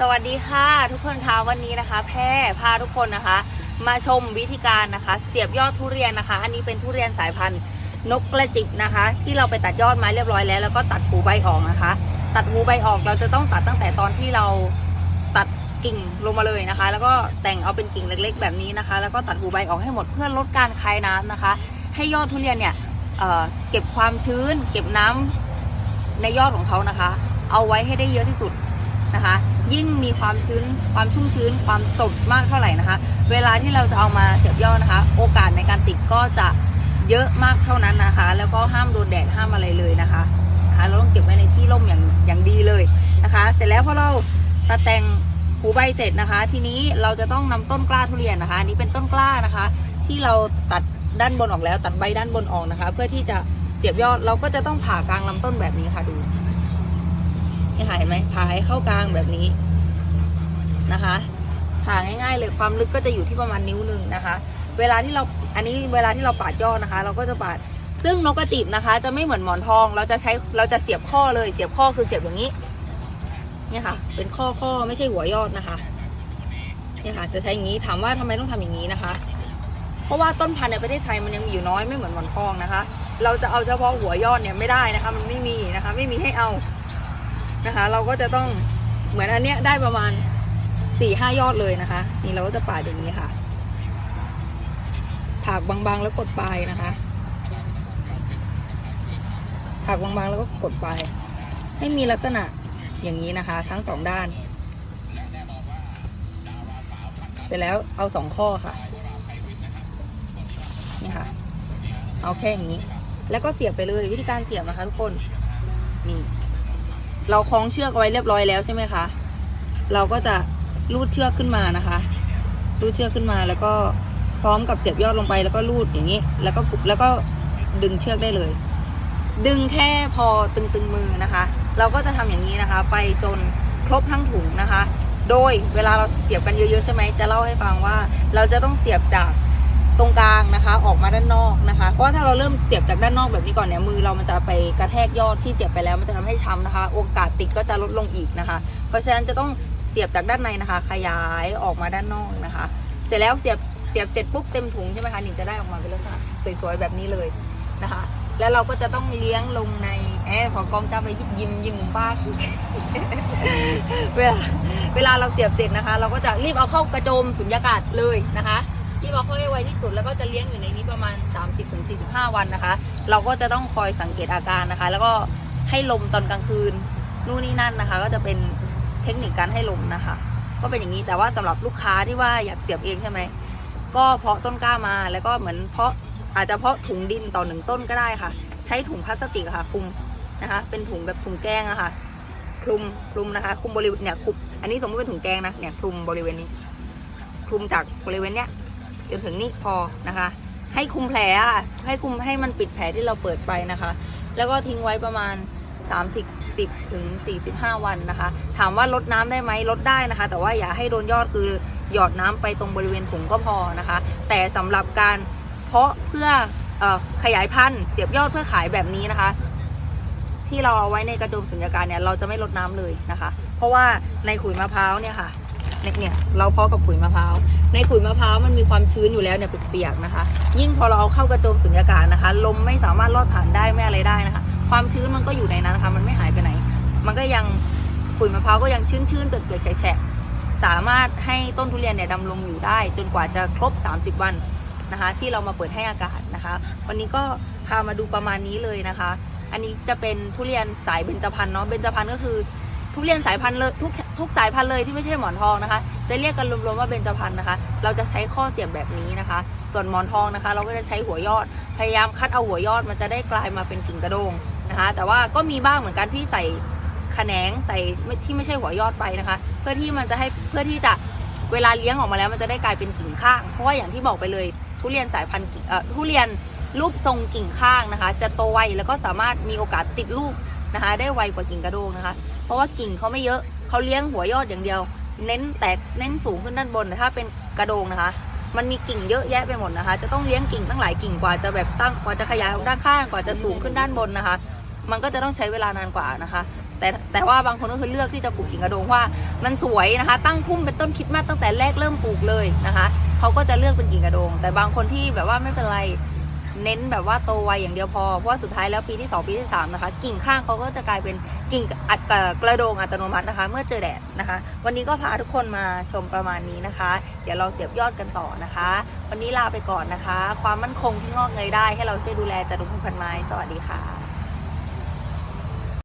สวัสดีค่ะทุกคนคะวันนี้นะคะ แพร่พาทุกคนนะคะ มาชมวิธีการนะคะ เสียบยอดทุเรียนนะคะ อันนี้เป็นทุเรียนสายพันธุ์นกกระจิบนะคะ ที่เราไปตัดยอดมาเรียบร้อยแล้ว แล้วก็ตัดหูใบออกนะคะ ตัดหูใบออกเราจะต้องตัดตั้งแต่ตอนที่เราตัดกิ่งลงมาเลยนะคะ แล้วก็แต่งเอาเป็นกิ่งเล็กๆ แบบนี้นะคะ แล้วก็ตัดหูใบออกให้หมดเพื่อลดการคายน้ำนะคะ ให้ยอดทุเรียนเนี่ยเเก็บความชื้น เก็บน้ำในยอดของเขานะคะ เอาไว้ให้ได้เยอะที่สุดนะคะ ยิ่งมีความชื้น ความชุ่มชื้น ความสดมากเท่าไหร่นะคะ เวลาที่เราจะเอามาเสียบยอดนะคะ โอกาสในการติดก็จะเยอะมากเท่านั้นนะคะ แล้วก็ห้ามโดนแดดห้ามอะไรเลยนะคะนะคะเราต้องเก็บไว้ในที่ร่มอย่างอย่างดีเลยนะคะ เสร็จแล้วพอเราตัดแต่งหูใบเสร็จนะคะ ทีนี้เราจะต้องนำต้นกล้าทุเรียนนะคะอันนี้เป็นต้นกล้านะคะ ที่เราตัดด้านบนออกแล้วตัดใบด้านบนออกนะคะ เพื่อที่จะเสียบยอดเราก็จะต้องผ่ากลางลำต้นแบบนี้ค่ะดู นี่ค่ะเห็นไหมผ่าให้เข้ากลางแบบนี้นะคะ ผ่าง่าย ๆ เลยความลึกก็จะอยู่ที่ประมาณนิ้วหนึ่งนะคะ เวลาที่เราอันนี้เวลาที่เราปาดยอดนะคะ เราก็จะปาดซึ่งนกกระจิบนะคะ จะไม่เหมือนหมอนทอง เราจะใช้เราจะเสียบข้อเลยเสียบข้อคือเสียบอย่างนี้เนี่ยค่ะ เป็นข้อข้อไม่ใช่หัวยอดนะคะเนี่ยค่ะ จะใช้อย่างนี้ถามว่าทำไมต้องทำอย่างนี้นะคะ เพราะว่าต้นพันธุ์ในประเทศไทยมันยังมีอยู่น้อยไม่เหมือนหมอนทองนะคะ เราจะเอาเฉพาะหัวยอดเนี่ยไม่ได้นะคะ มันไม่มีนะคะ ไม่มีให้เอา นะคะ เราก็จะต้องเหมือนอันเนี้ยได้ประมาณสี่ห้ายอดเลยนะคะ นี่เราก็จะปาดอย่างนี้ค่ะ ถากบางๆแล้วกดปลายนะคะ ถากบางๆแล้วก็กดปลายให้มีลักษณะอย่างนี้นะคะ ทั้งสองด้าน เสร็จแล้วเอาสองข้อค่ะนี่ค่ะ เอาแค่อย่างนี้ แล้วก็เสียบไปเลยวิธีการเสียบนะคะทุกคนนี่ เราคล้องเชือกเอาไว้เรียบร้อยแล้วใช่ไหมคะ เราก็จะลูดเชือกขึ้นมานะคะ ลูดเชือกขึ้นมาแล้วก็พร้อมกับเสียบยอดลงไปแล้วก็ลูดอย่างนี้ แล้วก็แล้วก็ดึงเชือกได้เลย ดึงแค่พอตึงๆมือนะคะ เราก็จะทำอย่างนี้นะคะ ไปจนครบทั้งถุงนะคะ โดยเวลาเราเสียบกันเยอะๆใช่ไหมจะเล่าให้ฟังว่า เราจะต้องเสียบจาก ตรงกลางนะคะ ออกมาด้านนอกนะคะเพราะว่าถ้าเราเริ่มเสียบจากด้านนอกแบบนี้ก่อนเนี่ยมือเรามันจะไปกระแทกยอดที่เสียบไปแล้วมันจะทำให้ช้ำนะคะ โอกาสติดก็จะลดลงอีกนะคะ เพราะฉะนั้นจะต้องเสียบจากด้านในนะคะ ขยายออกมาด้านนอกนะคะ เสร็จแล้วเสียบเสียบเสร็จปุ๊บเต็มถุงใช่ไหมคะหนิงจะได้ออกมาเป็นลักษณะสวยๆแบบนี้เลยนะคะ แล้วเราก็จะต้องเลี้ยงลงในแอบพอกล้องจะไปยิบยิ้มยิ้มบ้าคือเวลาเวลาเราเสียบเสร็จนะคะ เราก็จะรีบเอาเข้ากระโจมสุญญากาศเลยนะคะ รีบเอาเข้าให้ไวที่สุดแล้วก็จะเลี้ยงอยู่ในนี้ประมาณ 30-45 วันนะคะ เราก็จะต้องคอยสังเกตอาการนะคะ แล้วก็ให้ลมตอนกลางคืนนู่นนี่นั่นนะคะ ก็จะเป็นเทคนิคการให้ลมนะคะ ก็เป็นอย่างนี้แต่ว่าสำหรับลูกค้าที่ว่าอยากเสียบเองใช่ไหมก็เพาะต้นกล้ามาแล้วก็เหมือนเพาะอาจจะเพาะถุงดินต่อหนึ่งต้นก็ได้ค่ะ ใช้ถุงพลาสติกค่ะคลุมนะคะ เป็นถุงแบบถุงแกงอะค่ะคลุมคลุมนะคะคลุมบริเวณเนี่ยคลุมอันนี้สมมติเป็นถุงแกงนะเนี่ยคลุมบริเวณนี้คลุมจากบริเวณเนี้ย จนถึงนี่พอนะคะ ให้คุมแผลค่ะให้คุมให้มันปิดแผลที่เราเปิดไปนะคะ แล้วก็ทิ้งไว้ประมาณ 30 10ถึง45 วันนะคะ ถามว่าลดน้ำได้ไหมลดได้นะคะ แต่ว่าอย่าให้โดนยอดคือหยอดน้ำไปตรงบริเวณถุงก็พอนะคะ แต่สำหรับการเพาะเพื่ออขยายพันธุ์เสียบยอดเพื่อขายแบบนี้นะคะ ที่เราเอาไว้ในกระโจมสุญญากาศเนี่ยเราจะไม่ลดน้ำเลยนะคะ เพราะว่าในขุยมะพร้าวเนี่ยค่ะ เนี่ยเราเพาะกับขุยมะพร้าวในขุยมะพร้าวมันมีความชื้นอยู่แล้วเนี่ยเปียกๆนะคะ ยิ่งพอเราเอาเข้ากระโจมสุญญากาศนะคะ ลมไม่สามารถลอดผ่านได้ไม่อะไรได้นะคะ ความชื้นมันก็อยู่ในนั้นนะคะ มันไม่หายไปไหน มันก็ยังขุยมะพร้าวก็ยังชื้นๆเปียกๆแฉะสามารถให้ต้นทุเรียนเนี่ยดำรงอยู่ได้ จนกว่าจะครบ 30 วันนะคะ ที่เรามาเปิดให้อากาศนะคะ วันนี้ก็พามาดูประมาณนี้เลยนะคะ อันนี้จะเป็นทุเรียนสายเบญจพรรณเนาะเบญจพรรณก็คือ ทุเรียนสายพันธุ์เลยทุกทุกสายพันธุ์เลยที่ไม่ใช่หมอนทองนะคะ จะเรียกกันรวมๆว่าเบญจพรรณนะคะ เราจะใช้ข้อเสียบแบบนี้นะคะ ส่วนหมอนทองนะคะ เราก็จะใช้หัวยอด พยายามคัดเอาหัวยอดมันจะได้กลายมาเป็นกิ่งกระโดงนะคะ แต่ว่าก็มีบ้างเหมือนกันที่ใส่แขนงใส่ที่ไม่ใช่หัวยอดไปนะคะ เพื่อที่มันจะให้เพื่อที่จะเวลาเลี้ยงออกมาแล้วมันจะได้กลายเป็นกิ่งข้าง เพราะว่าอย่างที่บอกไปเลย ทุเรียนสายพันธุ์เอ่อทุเรียนรูปทรงกิ่งข้างนะคะ จะโตไวแล้วก็สามารถมีโอกาสติดลูกนะคะ ได้ไวกว่ากิ่งกระโดงนะคะ เพราะว่ากิ่งเขาไม่เยอะเขาเลี้ยงหัวยอดอย่างเดียว เน้นแตกเน้นสูงขึ้นด้านบนแต่ถ้าเป็นกระโดงนะคะ มันมีกิ่งเยอะแยะไปหมดนะคะ จะต้องเลี้ยงกิ่งตั้งหลายกิ่งกว่าจะแบบตั้งกว่าจะขยายออกด้านข้างกว่าจะสูงขึ้นด้านบนนะคะ มันก็จะต้องใช้เวลานานกว่านะคะ แต่แต่ว่าบางคนก็คือเลือกที่จะปลูกกิ่งกระโดงว่า มันสวยนะคะ ตั้งพุ่มเป็นต้นคิดมาสตั้งแต่แรกเริ่มปลูกเลยนะคะเขาก็จะเลือกเป็นกิ่งกระโดง แต่บางคนที่แบบว่าไม่เป็นไร เน้นแบบว่าโตไวอย่างเดียวพอ เพราะว่าสุดท้ายแล้วปีที่ 2 ปีที่ 3 นะคะ กิ่งข้างเขาก็จะกลายเป็นกิ่งอัดกระโดงอัตโนมัตินะคะ เมื่อเจอแดดนะคะ วันนี้ก็พาทุกคนมาชมประมาณนี้นะคะ เดี๋ยวเราเสียบยอดกันต่อนะคะ วันนี้ลาไปก่อนนะคะ ความมั่นคงที่งอกเงยได้ให้เราช่วยดูแลจัดลงพันไม้ สวัสดีค่ะ